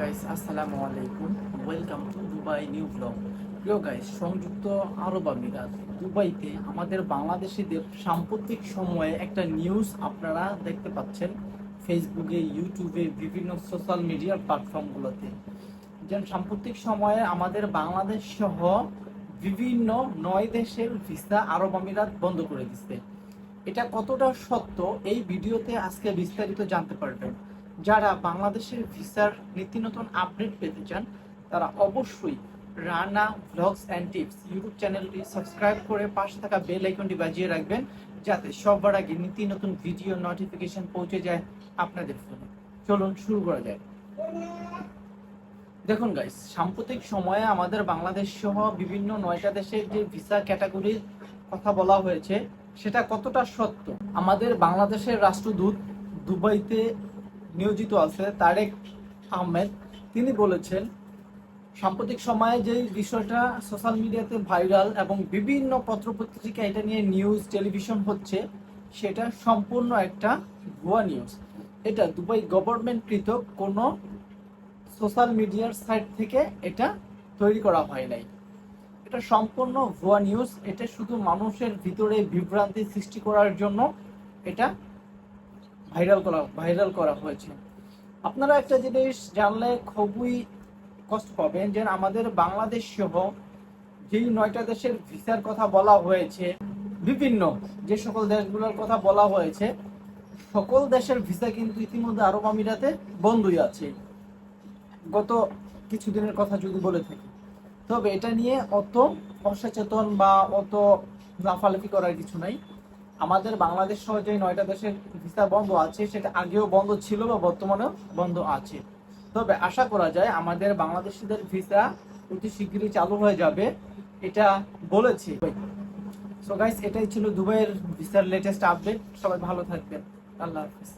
Guys আসসালামু আলাইকুম welcome to Dubai new blog প্রিয় গাইস সংযুক্ত আরব আমিরাত, দুবাইতে আমাদের বাংলাদেশিদের সাম্প্রতিক সময়ে একটা নিউজ আপনারা দেখতে পাচ্ছেন। ফেসবুকে ইউটিউবে বিভিন্ন সোশ্যাল মিডিয়ার প্ল্যাটফর্মগুলোতে যেমন সাম্প্রতিক সময়ে আমাদের বাংলাদেশ সহ বিভিন্ন নয় দেশের ভিসা আরব আমিরাত বন্ধ করে দিচ্ছে। এটা কতটা সত্য? এই ভিডিওতে আজকে বিস্তারিত জানতে পারবেন। যারা বাংলাদেশের ভিসার নীতি নতুন আপডেট পেতে চান, তারা অবশ্যই Rana vlogs and tips YouTube চ্যানেলটি সাবস্ক্রাইব করে পাশে থাকা বেল আইকনটি বাজিয়ে রাখবেন, যাতে সবার আগে নীতি নতুন ভিডিও নোটিফিকেশন পৌঁছে যায় আপনাদের ফোনে চলুন শুরু করা যায় দেখুন গাইস সাম্প্রতিক সময়ে আমাদের বাংলাদেশ সহ বিভিন্ন নয়টা দেশের যে ভিসা ক্যাটাগরির কথা বলা হয়েছে, সেটা কতটা সত্য? আমাদের বাংলাদেশের রাষ্ট্রদূত দুবাইতে নিয়োজিত আছে, তারেক আহমেদ। তিনি বলেছেন, সাম্প্রতিক সময়ে যে বিষয়টা সোশ্যাল মিডিয়াতে ভাইরাল এবং বিভিন্ন পত্রপত্রিকা এটা নিয়ে নিউজ, টেলিভিশন হচ্ছে, সেটা সম্পূর্ণ একটা ভুয়া নিউজ। এটা দুবাই গভর্নমেন্ট কৃত কোনো সোশ্যাল মিডিয়ার সাইট থেকে এটা তৈরি করা হয় নাই। এটা সম্পূর্ণ ভুয়া নিউজ, এটা শুধু মানুষের ভিতরে বিভ্রান্তি সৃষ্টি করার জন্য এটা ভাইরাল করা ভাইরাল করা হয়েছে। আপনারা একটা জিনিস জানলে খুবই কষ্ট পাবেন যে আমাদের বাংলাদেশ সহ যেই নয়টা দেশের ভিসার কথা বলা হয়েছে, বিভিন্ন যে সকল দেশগুলোর কথা বলা হয়েছে, সকল দেশের ভিসা কিন্তু ইতিমধ্যে আরব আমিরাতে বন্ধই আছে। গত কিছুদিনের কথা যদি বলে থাকি। তবে এটা নিয়ে অত অসচেতন বা অত লাফালাফি করার কিছু নাই। আমাদের বাংলাদেশ সহ যে নয়টা দেশের ভিসা বন্ধ আছে, সেটা আগেও বন্ধ ছিল বা বর্তমানেও বন্ধ আছে। তবে আশা করা যায় আমাদের বাংলাদেশিদের ভিসা অতি শীঘ্রই চালু হয়ে যাবে, এটা বলেছি। সো গাইস এটাই ছিল দুবাইয়ের ভিসার লেটেস্ট আপডেট সবাই ভালো থাকবেন। আল্লাহ হাফিজ।